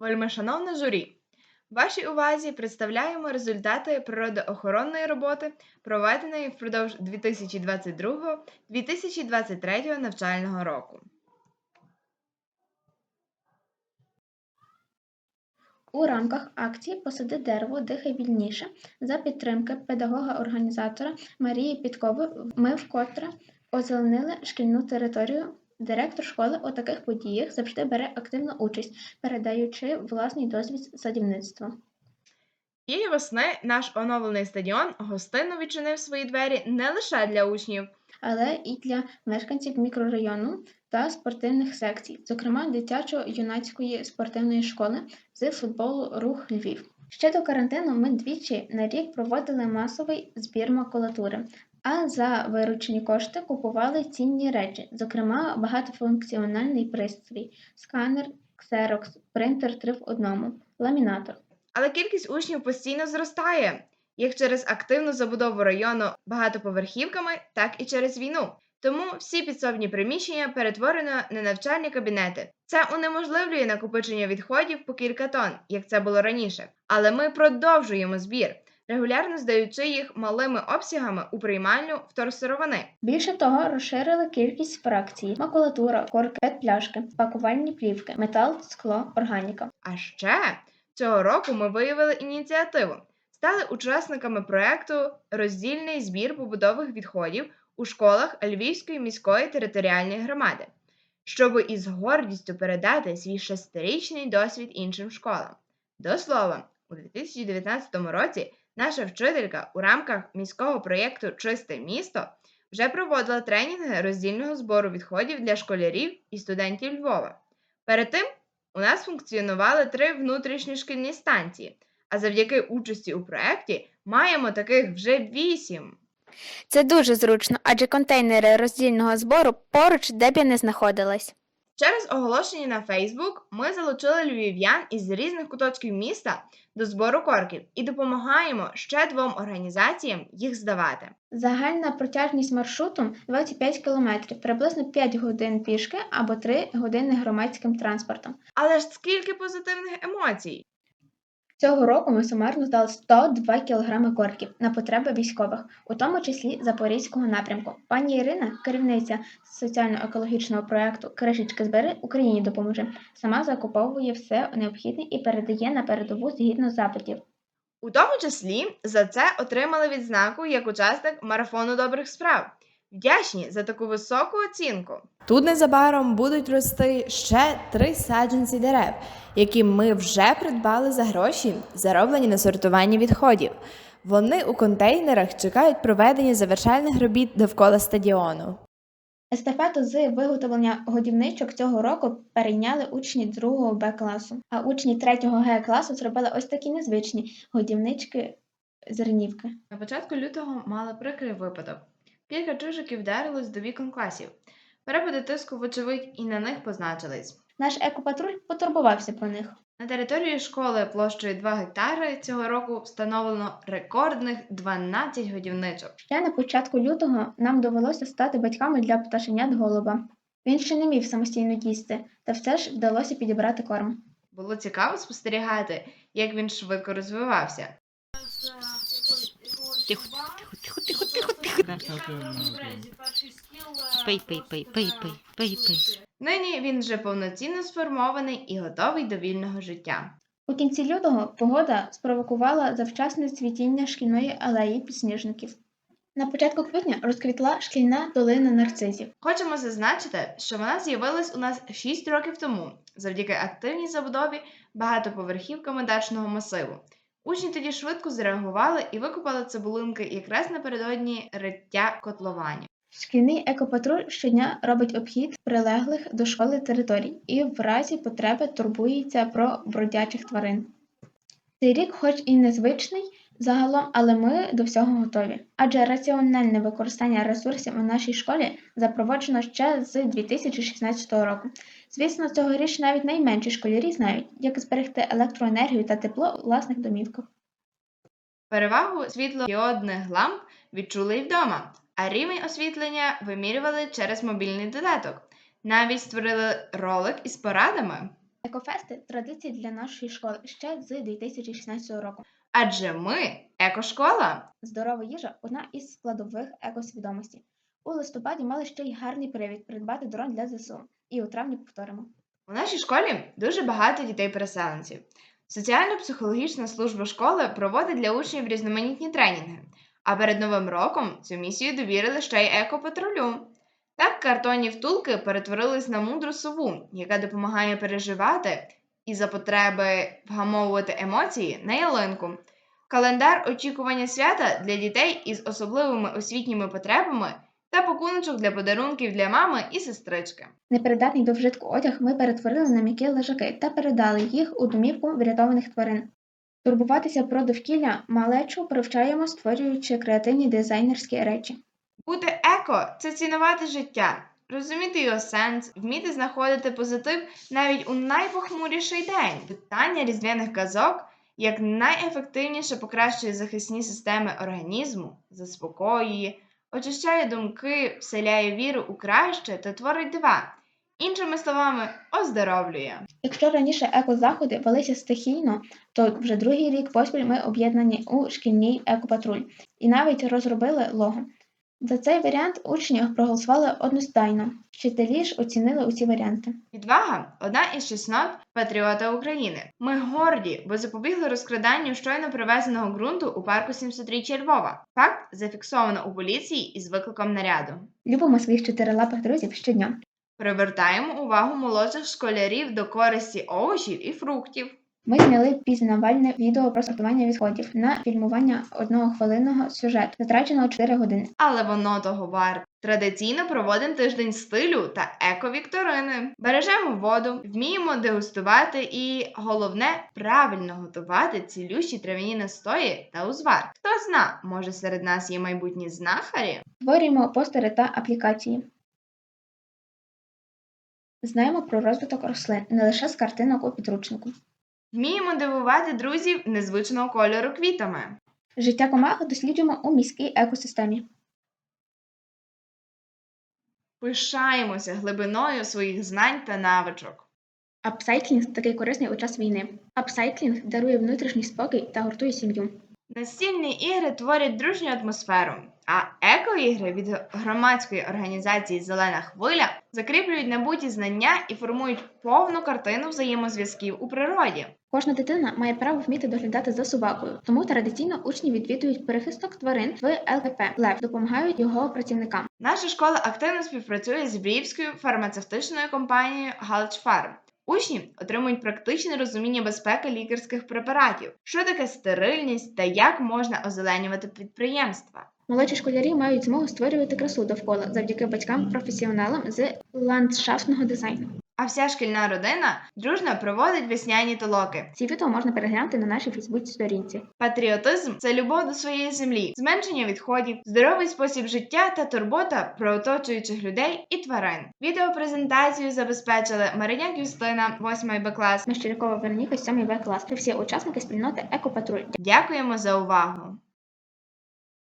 Вельмишановне журі, вашій увазі представляємо результати природоохоронної роботи, проведеної впродовж 2022-2023 навчального року. У рамках акції Посади дерево, дихай вільніше за підтримки педагога-організатора Марії Підкови ми вкотре озеленили шкільну територію. Директор школи у таких подіях завжди бере активну участь, передаючи власний досвід садівництва. Цієї весни наш оновлений стадіон гостинно відчинив свої двері не лише для учнів, але і для мешканців мікрорайону та спортивних секцій, зокрема дитячо-юнацької спортивної школи з футболу Рух Львів. Ще до карантину ми двічі на рік проводили масовий збір макулатури, а за виручені кошти купували цінні речі, зокрема багатофункціональний пристрій, сканер, ксерокс, принтер 3 в одному, ламінатор. але кількість учнів постійно зростає, як через активну забудову району багатоповерхівками, так і через війну. Тому всі підсобні приміщення перетворено на навчальні кабінети. Це унеможливлює накопичення відходів по кілька тонн, як це було раніше. Але ми продовжуємо збір, регулярно здаючи їх малими обсягами у приймальню вторсировини. Більше того, розширили кількість фракцій: макулатура, корки, пляшки, пакувальні плівки, метал, скло, органіка. А ще цього року ми виявили ініціативу, стали учасниками проекту Роздільний збір побутових відходів у школах Львівської міської територіальної громади, щоб із гордістю передати свій шестирічний досвід іншим школам. До слова, у 2019 році наша вчителька у рамках міського проєкту Чисте місто вже проводила тренінги роздільного збору відходів для школярів і студентів Львова. Перед тим у нас функціонували три внутрішні шкільні станції, а завдяки участі у проєкті маємо таких вже вісім. Це дуже зручно, адже контейнери роздільного збору поруч, де б я не знаходилась. Через оголошення на Facebook ми залучили львів'ян із різних куточків міста до збору корків і допомагаємо ще двом організаціям їх здавати. Загальна протяжність маршруту 25 км, приблизно 5 годин пішки або 3 години громадським транспортом. Але ж скільки позитивних емоцій! Цього року ми сумарно здали 102 кг корків на потреби військових, у тому числі Запорізького напрямку. Пані Ірина, керівниця соціально-екологічного проекту Кришечки збери Україні допоможе. Сама закуповує все необхідне і передає на передову згідно запитів. У тому числі за це отримали відзнаку як учасник марафону добрих справ. Вдячні за таку високу оцінку. Тут незабаром будуть рости ще три саджанці дерев, які ми вже придбали за гроші, зароблені на сортуванні відходів. Вони у контейнерах чекають проведення завершальних робіт довкола стадіону. Естафету з виготовлення годівничок цього року перейняли учні 2 Б класу, а учні 3 Г класу зробили ось такі незвичні годівнички зернівки. На початку лютого мали прикрий випадок. Кілька чужиків вдарилось до вікон класів. Перепади тиску, вочевидь, і на них позначились. Наш екопатруль потурбувався про них. На території школи площею 2 гектари цього року встановлено рекордних 12 годівничок. Ще на початку лютого нам довелося стати батьками для пташенят голуба. Він ще не міг самостійно їсти, та все ж вдалося підібрати корм. Було цікаво спостерігати, як він швидко розвивався. Тихо, тихо, тихо, тихо, тихо, тихо. Пий, пий, пий, пий, пий, пий, пий. Нині він вже повноцінно сформований і готовий до вільного життя. У кінці лютого погода спровокувала завчасне цвітіння шкільної алеї підсніжників. На початку квітня розквітла шкільна долина нарцизів. Хочемо зазначити, що вона з'явилась у нас 6 років тому завдяки активній забудові багатоповерхівками дачного масиву. Учні тоді швидко зреагували і викопали цибулинки якраз напередодні риття котлування. Шкільний екопатруль щодня робить обхід прилеглих до школи територій і в разі потреби турбується про бродячих тварин. Цей рік, хоч і незвичний загалом, але ми до всього готові. Адже раціональне використання ресурсів у нашій школі запроваджено ще з 2016 року. Звісно, цьогоріч навіть найменші школярі знають, як зберегти електроенергію та тепло у власних домівках. Перевагу світлодіодних ламп відчули й вдома, а рівень освітлення вимірювали через мобільний додаток. Навіть створили ролик із порадами. Екофести традиція для нашої школи ще з 2016 року. Адже ми екошкола. Здорова їжа одна із складових екосвідомості. У листопаді мали ще й гарний привід придбати дрон для ЗСУ. І у травні повторимо. У нашій школі дуже багато дітей-переселенців. Соціально-психологічна служба школи проводить для учнів різноманітні тренінги, а перед новим роком цю місію довірили ще й екопатрулю. Так картонні втулки перетворились на мудру сову, яка допомагає переживати і за потреби вгамовувати емоції на ялинку. Календар очікування свята для дітей із особливими освітніми потребами та пакуночок для подарунків для мами і сестрички. Непридатний до вжитку одяг ми перетворили на м'які лежаки та передали їх у домівку врятованих тварин. Турбуватися про довкілля малечу привчаємо, створюючи креативні дизайнерські речі. Бути еко це цінувати життя, розуміти його сенс, вміти знаходити позитив навіть у найпохмуріший день. Питання різдвяних казок як найефективніше покращує захисні системи організму, заспокоює, очищає думки, вселяє віру у краще та творить дива. Іншими словами, оздоровлює. Якщо раніше екозаходи велися стихійно, то вже другий рік поспіль ми об'єднані у шкільній екопатруль і навіть розробили лого. За цей варіант учні проголосували одностайно. Вчителі ж оцінили усі варіанти. Відвага одна із чеснот патріота України. Ми горді, бо запобігли розкраданню щойно привезеного ґрунту у парку 700 Львова. Факт зафіксовано у поліції із викликом наряду. Любимо своїх чотирилапих друзів щодня. Привертаємо увагу молодших школярів до користі овочів і фруктів. Ми зняли пізнавальне відео про сортування відходів на фільмування однохвилинного сюжету, затраченого 4 години. Але воно того варте. Традиційно проводимо тиждень стилю та еко-вікторини. Бережемо воду, вміємо дегустувати і, головне, правильно готувати цілющі трав'яні настої та узвар. Хто зна, може серед нас є майбутні знахарі? Створюємо постери та аплікації. Знаємо про розвиток рослин не лише з картинок у підручнику. Вміємо дивувати друзів незвичного кольору квітами. Життя комах досліджуємо у міській екосистемі. Пишаємося глибиною своїх знань та навичок. Апсайклінг такий корисний у час війни. Апсайклінг дарує внутрішній спокій та гуртує сім'ю. Настільні ігри творять дружню атмосферу, а еко-ігри від громадської організації Зелена хвиля закріплюють набуті знання і формують повну картину взаємозв'язків у природі. Кожна дитина має право вміти доглядати за собакою, тому традиційно учні відвідують перехисток тварин в ЛКП Лев, допомагають його працівникам. Наша школа активно співпрацює з львівською фармацевтичною компанією Галич Фарм. Учні отримують практичне розуміння безпеки лікарських препаратів, що таке стерильність та як можна озеленювати підприємства. Молодші школярі мають змогу створювати красу довкола завдяки батькам-професіоналам з ландшафтного дизайну. А вся шкільна родина дружно проводить весняні толоки. Ці відео можна переглянути на нашій Фейсбук-сторінці. Патріотизм це любов до своєї землі, зменшення відходів, здоровий спосіб життя та турбота про оточуючих людей і тварин. Відеопрезентацію забезпечили Мариняк Юстина, 8 Б клас. Мещерякова Вероніка, 7 В клас та всі учасники спільноти Екопатруль. Дякуємо за увагу!